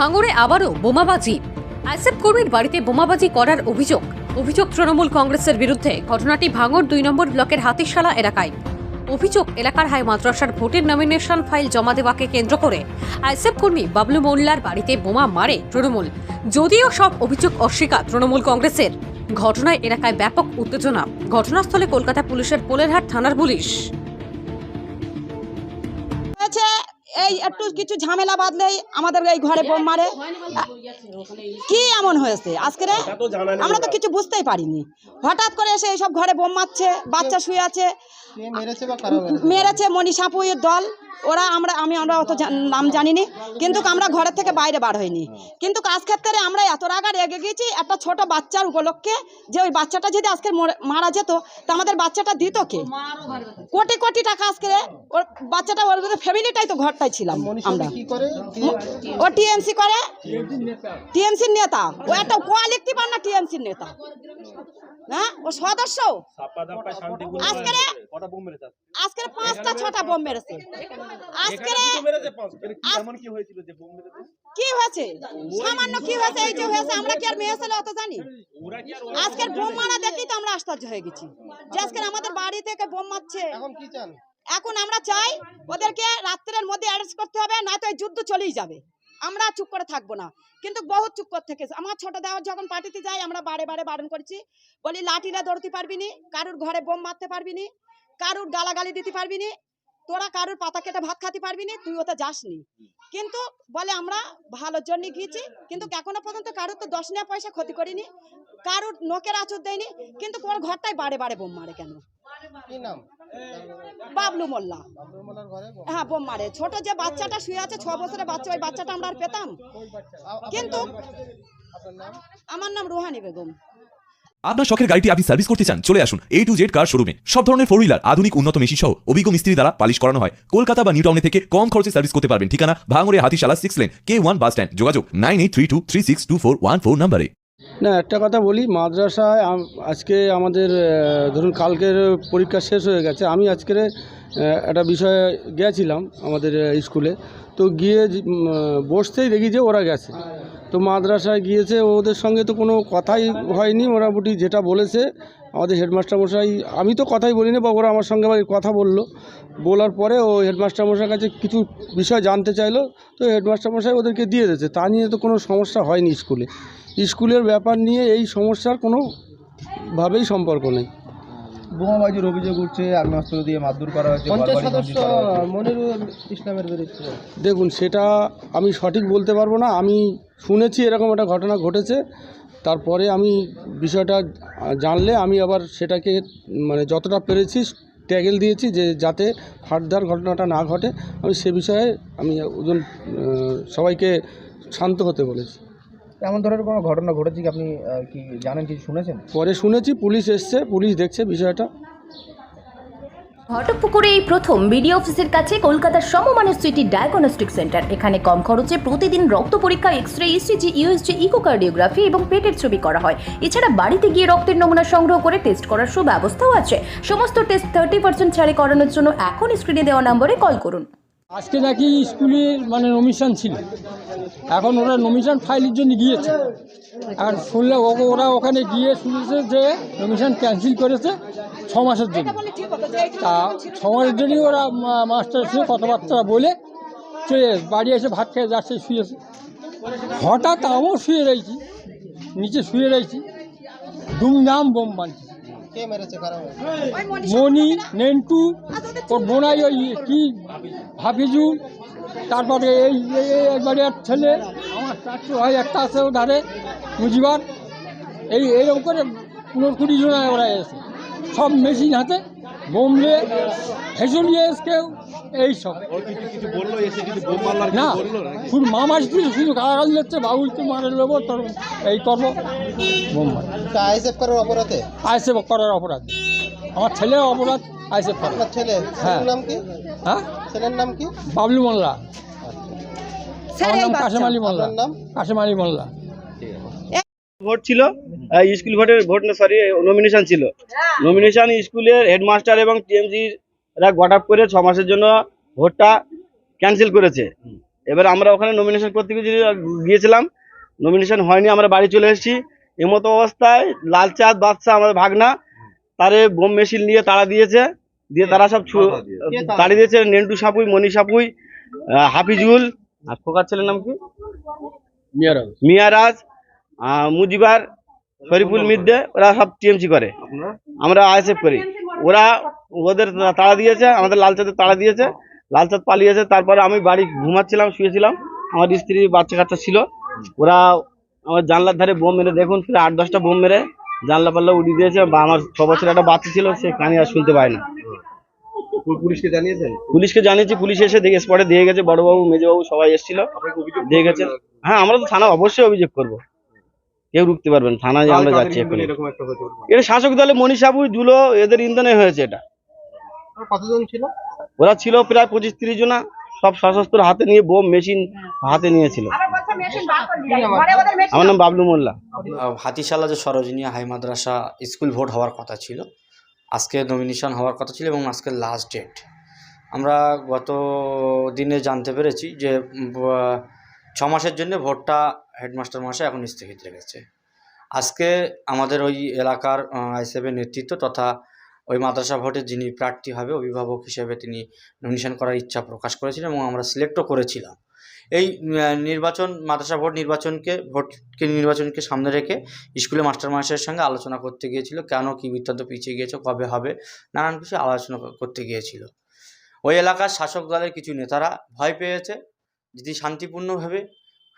ভাঙড়ে আবারও বোমাবাজি। আইসেফ কর্মীর বাড়িতে বোমাবাজি করার অভিযোগ। অভিযোগ তৃণমূল কংগ্রেসের বিরুদ্ধে। ঘটনাটি ভাঙড় দুই নম্বর ব্লকের হাতিশালা এলাকায়। অভিযোগ, এলাকার হাই মাদ্রাসার ভোটের নমিনেশন ফাইল জমা দেওয়াকে কেন্দ্র করে আইসেফ কর্মী বাবলু মোল্লার বাড়িতে বোমা মারে তৃণমূল। যদিও সব অভিযোগ অস্বীকার তৃণমূল কংগ্রেসের। ঘটনায় এলাকায় ব্যাপক উত্তেজনা। ঘটনাস্থলে কলকাতা পুলিশের পোলেরহাট থানার পুলিশ। এই একটু কিছু ঝামেলা বাঁধলেই আমাদের এই ঘরে বোম মারে। কি এমন হয়েছে? আজকে? আমরা তো কিছু বুঝতেই পারিনি। হঠাৎ করে এসে এইসব ঘরে বোম মারছে বাচ্চা শুয়ে আছে। মেরেছে মনীষাপুয়ের দল। ওরা আমরা আমি আমরা অত নাম জানিনি কিন্তু আমরা ঘরের থেকে বাইরে বার হইনি। কিন্তু কাজ ক্ষেত্রে আমরা এত রাগা রেগে গেছি একটা ছোট বাচ্চার উপলক্ষে যে ওই বাচ্চাটা যদি আজকে মরে- মারা যেত তা আমাদের বাচ্চাটা দিত কে? কোটি কোটি টাকা আজকে ওর বাচ্চাটা ওর ফ্যামিলিটাই তো ঘরটাই ছিলাম আমরা। কি করে? ও টিএমসি করে? টিএমসির নেতা। ও একটা কোয়া লিখতে পার না টিএমসির নেতা। হ্যাঁ? ও সদস্য। আজকে আজকে? পাঁচটা ছটা বোম মেরেছে। আজকে কি হয়েছে? সামান্য কি হয়েছে? এই যে হয়েছে আমরা কি আর মেয়ে ছেলে অত জানি? আজকের বোম মারা দেখেই তো আমরা আশ্চর্য হয়ে গেছি। যে আজকের আমাদের বাড়ি থেকে বোম মারছে। এখন কি চান? এখন আমরা চাই ওদেরকে রাত্রের মধ্যে অ্যারেস্ট করতে হবে নয়তো এই যুদ্ধ চলেই যাবে। আমরা চুপ করে থাকব না। কিন্তু বহুত চুপ করে থেকে আমার ছোট দেওয়ার যখন পার্টিতে যাই আমরা বারে বারে বারণ করছি। বলি লাঠিরা দৌড়তে পারবি নি? কারুর ঘরে বোম মারতে পারবি নি? কারুর গালাগালি দিতে পারবি নি? তোরা কারুর পাতা কেটে ভাত খাতে পারবি নি? তুই ওতে যাসনি। কিন্তু বলে আমরা ভালোর জন্য গিয়েছি কিন্তু এখনও পর্যন্ত কারুর তো দশ নেওয়া পয়সা ক্ষতি করিনি কারুর নোকের আচর দেয়নি কিন্তু ওর ঘরটাই বারে বারে বোম মারে কেন? বাবলু মোল্লা। হ্যাঁ বোম মারে। ছোট যে বাচ্চাটা শুয়ে আছে ছ বছরের বাচ্চা ওই বাচ্চাটা আমরা আর পেতাম। কিন্তু আমার নাম রুহানি বেগম। আপনার শখের গাড়িটি আপনি সার্ভিস করতে চান, চলে আসুন এ টু জেড কার শোরুমে সব ধরনের ফোর হুইলার আধুনিক, উন্নত মেশিন সহ অভিজ্ঞ মিস্ত্রি দ্বারা পালিশ করানো হয়। কলকাতা বা নিউ টাউনে থেকে কম খরচে সার্ভিস করতে পারবেন। ঠিকানা ভাঙরে হাতিশালা সিক্স লেন কে ওয়ান বাস স্ট্যান্ড যোগাযোগ nine eight three two three six two four one four নাম্বারে না, একটা কথা বলি, মাদ্রাসায় আজকে আমাদের ধরুন কালকের পরীক্ষা শেষ হয়ে গেছে, আমি আজকের একটা বিষয়ে গেছিলাম আমাদের স্কুলে, তো গিয়ে বসতেই দেখি যে ওরা গেছে। তো মাদ্রাসায় গিয়েছে, ওদের সঙ্গে তো কোনো কথাই হয়নি, মোটামুটি যেটা বলেছে আমাদের হেডমাস্টার মশাই আমি তো কথাই বলিনি বা ওরা আমার সঙ্গে আবার কথা বলল। বলার পরে ও হেডমাস্টার মশাইয়ের কাছে কিছু বিষয় জানতে চাইলো তো হেডমাস্টার মশাই ওদেরকে দিয়ে দিয়েছে। তা নিয়ে তো কোনো সমস্যা হয়নি স্কুলে। স্কুলের ব্যাপার নিয়ে এই সমস্যার কোনো ভাবেই সম্পর্ক নেই। বোমাবাজির অভিযোগ উঠছে আগ্নেয়াস্ত্র দিয়ে মারধর করা হয়েছে সদস্য। মনিরুল ইসলামের বিরুদ্ধে। দেখুন সেটা আমি সঠিক বলতে পারব না আমি শুনেছি এরকম একটা ঘটনা ঘটেছে। তারপরে আমি বিষয়টা জানলে আমি আবার সেটাকে মানে যতটা পেরেছি ট্যাগেল দিয়েছি যে যাতে ফার্দার ঘটনাটা না ঘটে আমি সে বিষয়ে আমি ওজন সবাইকে শান্ত হতে বলেছি। এমন ধরনের কোনো ঘটনা ঘটেছে কি আপনি কি জানেন কিছু শুনেছেন? পরে শুনেছি পুলিশ এসছে পুলিশ দেখছে বিষয়টা। ঘটকপুকুরে এই প্রথম বিডিও অফিসের কাছে কলকাতার সমমানের সিটি ডায়াগনস্টিক সেন্টার। এখানে কম খরচে প্রতিদিন রক্ত পরীক্ষা X ray ECG USG echocardiography এবং পেটের ছবি করা হয়। এছাড়া বাড়িতে গিয়ে রক্তের নমুনা সংগ্রহ করে টেস্ট করার সুব্যবস্থাও আছে। সমস্ত টেস্ট থার্টি পার্সেন্ট ছাড়ে করানোর জন্য এখন স্ক্রিনে দেওয়া নম্বরে কল করুন। আজকে নাকি স্কুলের মানে নমিশন ছিল। এখন ওরা নমিশন ফাইলের জন্য গিয়েছে। আর শুনলে ওরা ওখানে গিয়ে শুনেছে যে নমিশন ক্যান্সেল করেছে ছ মাসের জন্য। তা ছ মাসের জন্যই ওরা মাস্টার সঙ্গে কথাবার্তা বলে চলে বাড়ি এসে ভাত খেয়ে যাচ্ছে, শুয়েছে। হঠাৎ আমিও শুয়ে রয়েছি, নিচে শুয়ে রয়েছি। দুমদাম বোম বানছে। মেরেছে নেন্টু ওর বোনাই, ওই কি হাফিজুল তারপরে এই একবারে এক ছেলে, আমার চারটে হয় একটা আছে ও ধারে বুঝিবার এই এইরকম করে পনেরো কুড়ি জন ওরা এসে। সব মেশিন হাতে বোমলে হেসে নিয়ে এসে এই সব না শুধু মামা শুধু শুধু গালাগাল দিচ্ছে বাবুল তো মারে নেব তোর এই করব বোম আইসেফ করার অপরাধে? আইসে করার অপরাধ। আমার ছেলের অপরাধ আইসে করে। আপনার ছেলে হ্যাঁ। ছেলের নাম কি? হ্যাঁ? ছেলের নাম কি? বাবলু মোল্লা। স্যার আমার এই নাম। কাশেম আলী মোল্লা। নাম? কাশেম আলী মোল্লা। ভোট ছিল স্কুল ভোটের ভোট না সরি নমিনেশন ছিল। নমিনেশন স্কুলের হেডমাস্টার এবং টিএমসি রা গট আপ করে ছ মাসের জন্য ভোটটা ক্যান্সেল করেছে। এবার আমরা ওখানে নমিনেশন করতে গিয়েছিলাম নমিনেশন হয়নি আমরা বাড়ি চলে এসেছি। এমতো অবস্থায় লালচাঁদ বাদশা আমাদের ভাগনা তারে বোম মেশিন নিয়ে তাড়া দিয়েছে। দিয়ে তারা সব তাড়িয়ে দিয়েছে। নেন্টু সাপুই মনি সাপুই হাফিজুল। আর ফোকার ছেলের নাম কি? মিয়ারাজ মিয়ারাজ মুজিবার শরীফুল মিদ্দে ওরা সব টিএমসি করে। আমরা আইএসএফ করি। ওরা ওদের তাড়া দিয়েছে আমাদের লালচাঁদের তাড়া দিয়েছে লালচাঁদ পালিয়েছে। তারপরে আমি বাড়ি ঘুমাচ্ছিলাম শুয়েছিলাম। আমার স্ত্রী বাচ্চা কাচ্চা ছিল। ওরা আমার জানলার ধারে বোম মেরে দেখুন প্রায় আট দশটা বোম মেরে জানলা পাল্লা উড়িয়ে দিয়েছে। বা আমার ছ বছর একটা বাচ্চা ছিল সে কানে আর শুনতে পায় না। পুলিশকে জানিয়েছেন? পুলিশকে জানিয়েছি পুলিশ এসে দেখে স্পটে দিয়ে গেছে। বড়বাবু মেজবাবু সবাই এসেছিল। দিয়ে গেছে। হ্যাঁ আমরা তো থানা অবশ্যই অভিযোগ করব। কেউ রুখতে পারবেন থানায় আমরা যাচ্ছি এখন এরকম একটা হয়েছে এটা শাসক দলে মনীষাবু জুলো এদের ইন্ধনে হয়েছে এটা। কতজন ছিল? ওরা ছিল প্রায় পঁচিশ তিরিশ জনা সব সশস্ত্র হাতে নিয়ে বোম মেশিন হাতে নিয়েছিল। আমার নাম বাবলু মোল্লা। হাতিশালা যে Sarojini high madrasa school vote হওয়ার কথা ছিল আজকে নমিনেশন হওয়ার কথা ছিল এবং আজকে লাস্ট ডেট আমরা গত দিনে জানতে পেরেছি যে ছ মাসের জন্য ভোটটা হেডমাস্টার মশাই এখন স্থগিত রেখেছে। আজকে আমাদের ওই এলাকার আইসেফের নেতৃত্ব তথা ওই মাদ্রাসা ভোটে যিনি প্রার্থী হবে, অভিভাবক হিসেবে তিনি নমিনেশন করার ইচ্ছা প্রকাশ করেছিলেন এবং আমরা সিলেক্টও করেছিলাম। এই নির্বাচন, মাদ্রাসা ভোট নির্বাচনকে, ভোটকে নির্বাচনকে সামনে রেখে স্কুলে মাস্টার মহাশয়ের সঙ্গে আলোচনা করতে গিয়েছিল, কেন, কী বৃত্তান্ত পিছিয়ে গিয়েছে, কবে হবে, নানান কিছু আলোচনা করতে গিয়েছিল। ওই এলাকার শাসক দলের কিছু নেতারা ভয় পেয়েছে যদি শান্তিপূর্ণভাবে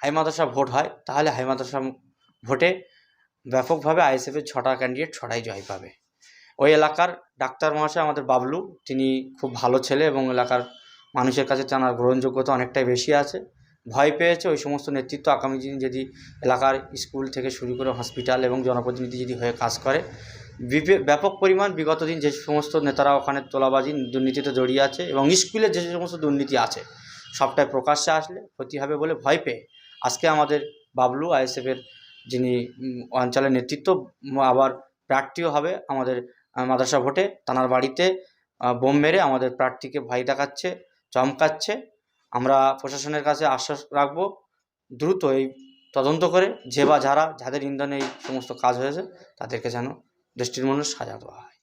হাই মাদ্রাসা ভোট হয়, তাহলে হাই মাদ্রাসা ভোটে ব্যাপকভাবে আইএসএফের ছটা ক্যান্ডিডেট ছটাই জয় পাবে। ওই এলাকার ডাক্তার মহাশয় আমাদের বাবলু, তিনি খুব ভালো ছেলে এবং এলাকার মানুষের কাছে তার গ্রহণযোগ্যতা অনেকটাই বেশি আছে। ভয় পেয়েছে ওই সমস্ত নেতৃত্ব আগামী দিন যদি এলাকার স্কুল থেকে শুরু করে হসপিটাল এবং জনপ্রতিনিধি যদি হয়ে কাজ করে। ব্যাপক পরিমাণ বিগত দিন যে সমস্ত নেতারা ওখানে তোলাবাজি, দুর্নীতিতে জড়িয়ে আছে এবং স্কুলে যে সমস্ত দুর্নীতি আছে সবটাই প্রকাশ্যে আসলে ক্ষতি হবে বলে ভয় পেয়ে আজকে আমাদের বাবলু আইএসএফের যিনি অঞ্চলের নেতৃত্ব আবার প্রার্থীও হবে আমাদের মাদ্রাসা ভোটে। তানার বাড়িতে বোম মেরে আমাদের প্রার্থীকে ভয় দেখাচ্ছে, চমকাচ্ছে। আমরা প্রশাসনের কাছে আশ্বাস রাখব, দ্রুত এই তদন্ত করে যে বা যারা, যাদের ইন্ধনে এই সমস্ত কাজ হয়েছে, তাদেরকে যেন দৃষ্টির মানুষ সাজা দেওয়া হয়।